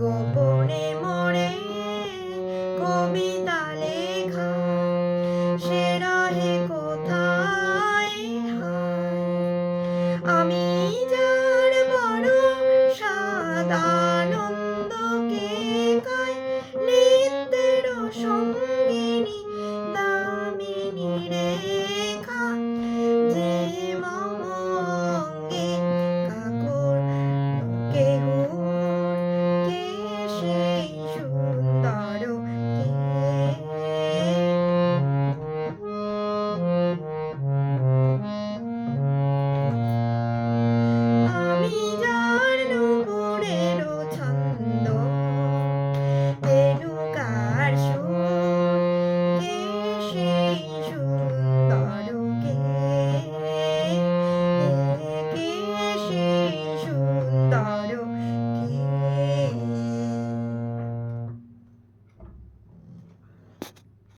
গোপনে মরে কবিতা লেখা। সে রহে